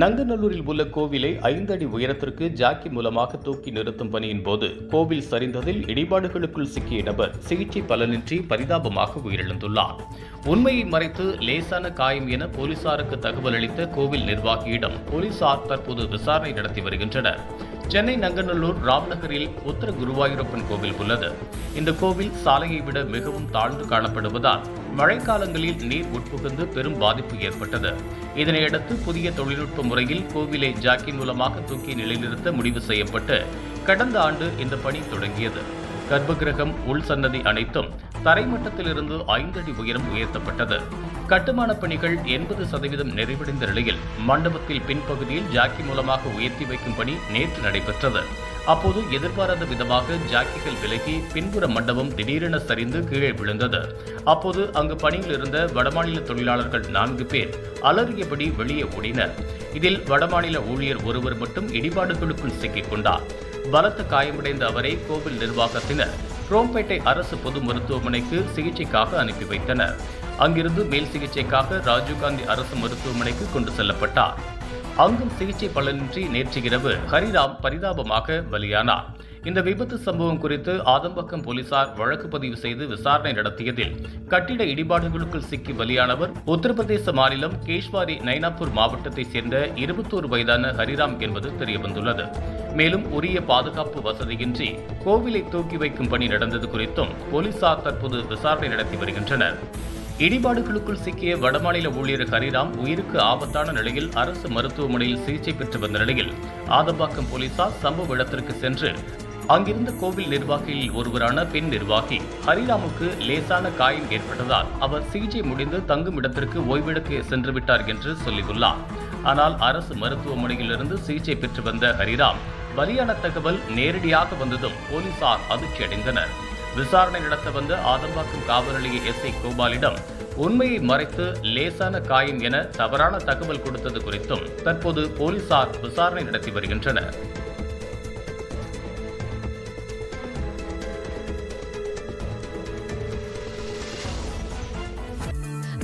நங்கநல்லூரில் உள்ள கோவிலை ஐந்து அடி உயரத்திற்கு ஜாக்கி மூலமாக தூக்கி நிறுத்தும் பணியின் போது கோவில் சரிந்ததில் இடிபாடுகளுக்குள் சிக்கிய நபர் சிகிச்சை பலனின்றி பரிதாபமாக உயிரிழந்துள்ளார். உண்மையை மறைத்து லேசான காயம் என போலீசாருக்கு தகவல் அளித்த கோவில் நிர்வாகியிடம் போலீசார் தற்போது விசாரணை நடத்தி வருகின்றனர். சென்னை நங்கநல்லூர் ராம்நகரில் உத்தர குருவாயூரப்பன் கோவில் உள்ளது. இந்த கோவில் சாலையை விட மிகவும் தாழ்ந்து காணப்படுவதால் மழைக்காலங்களில் நீர் உட்புகுந்து பெரும் பாதிப்பு ஏற்பட்டது. இதனையடுத்து புதிய தொழில்நுட்ப முறையில் கோவிலை ஜாக்கி மூலமாக தூக்கி நிலைநிறுத்த முடிவு செய்யப்பட்டு கடந்த ஆண்டு இந்த பணி தொடங்கியது. கர்ப்பகிரகம் உள் சன்னதி அனைத்தும் தரைமட்டத்திலிருந்து ஐந்து அடி உயரம் உயர்த்தப்பட்டது. கட்டுமானப் பணிகள் எண்பது சதவீதம் நிறைவடைந்த நிலையில் மண்டபத்தில் பின்பகுதியில் ஜாக்கி மூலமாக உயர்த்தி வைக்கும் பணி நேற்று நடைபெற்றது. அப்போது எதிர்பாராத விதமாக ஜாக்கிகள் விலகி பின்புற மண்டபம் திடீரென சரிந்து கீழே விழுந்தது. அப்போது அங்கு பணியில் இருந்த வடமாநில தொழிலாளர்கள் நான்கு பேர் அலறியபடி வெளியே ஓடினர். இதில் வடமாநில ஊழியர் ஒருவர் மட்டும் இடிபாடுகளுக்குள் சிக்கிக் கொண்டார். பலத்த காயமடைந்த அவரை கோவில் நிர்வாகத்தினர் குரோம்பேட்டை அரசு பொது மருத்துவமனைக்கு சிகிச்சைக்காக அனுப்பி வைத்தனர். அங்கிருந்து மேல் சிகிச்சைக்காக ராஜீவ்காந்தி அரசு மருத்துவமனைக்கு கொண்டு செல்லப்பட்டார். அங்கும் சிகிச்சை பலனின்றி நேற்று இரவு ஹரிராம் பரிதாபமாக பலியானார். இந்த விபத்து சம்பவம் குறித்து ஆதம்பக்கம் போலீசார் வழக்கு பதிவு செய்து விசாரணை நடத்தியதில் கட்டிட இடிபாடுகளுக்குள் சிக்கி பலியானவர் உத்தரப்பிரதேச மாநிலம் கேஷ்வாரி நைனாப்பூர் மாவட்டத்தைச் சேர்ந்த இருபத்தோரு வயதான ஹரிராம் என்பது தெரியவந்துள்ளது. மேலும் உரிய பாதுகாப்பு வசதியின்றி கோவிலை தூக்கி வைக்கும் பணி நடந்தது குறித்தும் போலீசார் தற்போது விசாரணை நடத்தி வருகின்றனர். இடிபாடுகளுக்குள் சிக்கிய வடமாநில ஊழியர் ஹரிராம் உயிருக்கு ஆபத்தான நிலையில் அரசு மருத்துவமனையில் சிகிச்சை பெற்று வந்த நிலையில் ஆதம்பாக்கம் போலீசார் சம்பவ இடத்திற்கு சென்று அங்கிருந்த கோவில் நிர்வாகியில் ஒருவரான பெண் நிர்வாகி. ஹரிராமுக்கு லேசான காயம் ஏற்பட்டதால் அவர் சிகிச்சை முடிந்து தங்கும் இடத்திற்கு ஓய்வெடுக்க சென்று விட்டார் என்று சொல்லியுள்ளார். ஆனால் அரசு மருத்துவமனையிலிருந்து சிகிச்சை பெற்று வந்த ஹரிராம் பலியான தகவல் நேரடியாக வந்ததும் போலீசார் அதிர்ச்சியடைந்தனர் விசாரணை நடத்த வந்த ஆதம்பாக்கம் காவல் நிலைய எஸ்ஐ கோபாலிடம் உண்மையை மறைத்து லேசான காயம் என தவறான தகவல் கொடுத்தது குறித்தும் தற்போது போலீசார் விசாரணை நடத்தி வருகின்றனர்.